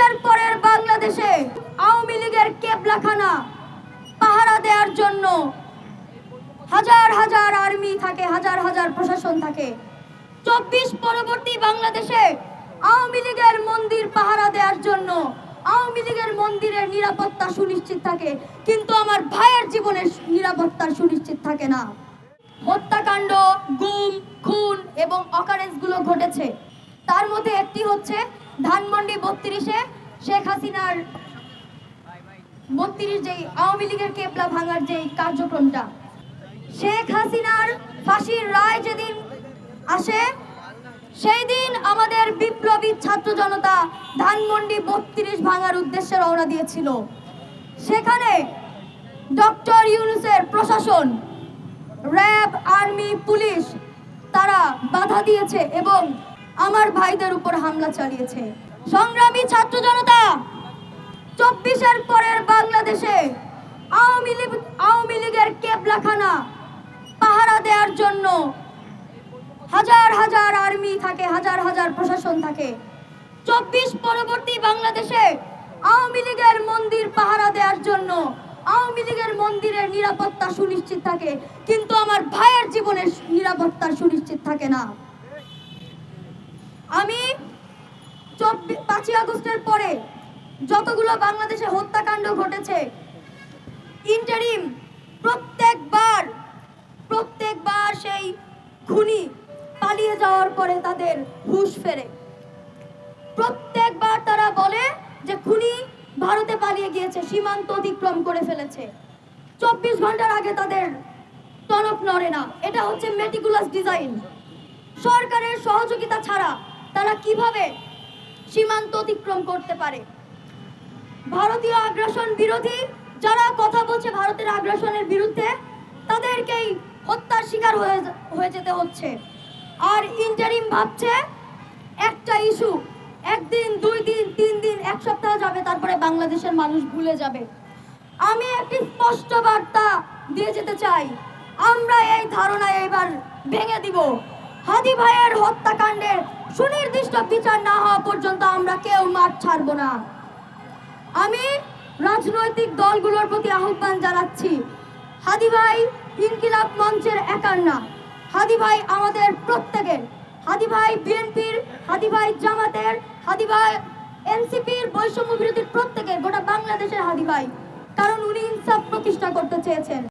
চব্বিশের পরের বাংলাদেশে আওয়ামী লীগের কেবলাখানা পাহারা দেওয়ার জন্য হাজার হাজার আর্মি থাকে, হাজার হাজার প্রশাসন থাকে। চব্বিশ পরবর্তী বাংলাদেশে আওয়ামী লীগের মন্দির পাহারা দেওয়ার জন্য আওয়ামী লীগের মন্দিরের নিরাপত্তা সুনিশ্চিত থাকে, কিন্তু আমার ভাইয়ের জীবনের নিরাপত্তা সুনিশ্চিত থাকে না। হত্যাকাণ্ড, গুম, খুন এবং অকারেন্সগুলো ঘটেছে। তার মধ্যে একটি হচ্ছে ধানমন্ডি বত্রিশে শেখ হাসিনার বত্রিশ যেই আওয়ামী লীগের কেবলা ভাঙার যেই কার্যক্রমটা। শেখ হাসিনার ফাঁসির রায় যেদিন আসে সেই দিন আমাদের বিপ্লবী ছাত্র জনতা ধানমন্ডি বত্রিশ ভাঙার উদ্দেশ্যে রওনা দিয়েছিল। সেখানে ডক্টর ইউনুসের প্রশাসন, র্যাব, আর্মি, পুলিশ তারা বাধা দিয়েছে এবং আমার ভাইদের উপর হামলা চালিয়েছে। সংগ্রামী ছাত্র জনতা, চব্বিশের পরের বাংলাদেশে আওয়ামী লীগ, আওয়ামী লীগের কেবলাখানা পাহারা দেওয়ার জন্য হাজার হাজার আর্মি থাকে, হাজার হাজার প্রশাসন থাকে। চব্বিশ পরবর্তী বাংলাদেশে আওয়ামী লীগের মন্দির পাহারা দেওয়ার জন্য আওয়ামী লীগের মন্দিরের নিরাপত্তা সুনিশ্চিত থাকে, কিন্তু আমার ভাইয়ের জীবনের নিরাপত্তা সুনিশ্চিত থাকে না। আমি চব্বিশ, পাঁচই আগস্টের পরে যতগুলো বাংলাদেশে হত্যাকাণ্ড ঘটেছে ইন্টারিম প্রত্যেকবার প্রত্যেকবার সেই খুনি পালিয়ে যাওয়ার পরে তাদের হুঁশ ফেরে। প্রত্যেকবার তারা বলে যে খুনি ভারতে পালিয়ে গিয়েছে, সীমান্ত অতিক্রম করে ফেলেছে। চব্বিশ ঘণ্টার আগে তাদের টনক নড়ে না। এটা হচ্ছে মেটিকুলাস ডিজাইন সরকারের সহযোগিতা ছাড়া তারা কীভাবে সীমান্ত অতিক্রম করতে পারে? ভারতীয় আগ্রাসন বিরোধী যারা কথা বলছে ভারতের আগ্রাসনের বিরুদ্ধে, তাদেরকেই হত্যার শিকার হয়ে যেতে হচ্ছে। আর ইন্টারিম ভাবছে, একটা ইস্যু একদিন, দুই দিন, তিন দিন, এক সপ্তাহ যাবে, তারপরে বাংলাদেশের মানুষ ভুলে যাবে। আমি একটি স্পষ্ট বার্তা দিয়ে যেতে চাই। আমরা এই ধারণা এবার ভেঙে দিব। হাদি ভাইয়ের হত্যাকাণ্ডের সুনির্দিষ্ট বিচার না হওয়া পর্যন্ত আমরা কেউ মাঠ ছাড়বো না। আমি রাজনৈতিক দলগুলোর প্রতি আহ্বান জানাচ্ছি। হাদি ভাই ইনকিলাব মঞ্চের একার না। হাদি ভাই আমাদের প্রত্যেকের। হাদি ভাই বিএনপির, হাদি ভাই জামাতের, হাদি ভাই এনসিপির বৈষম্য বিরোধী প্রত্যেকের, গোটা বাংলাদেশের হাদি ভাই। কারণ উনি ইনসাফ প্রতিষ্ঠা করতে চেয়েছেন।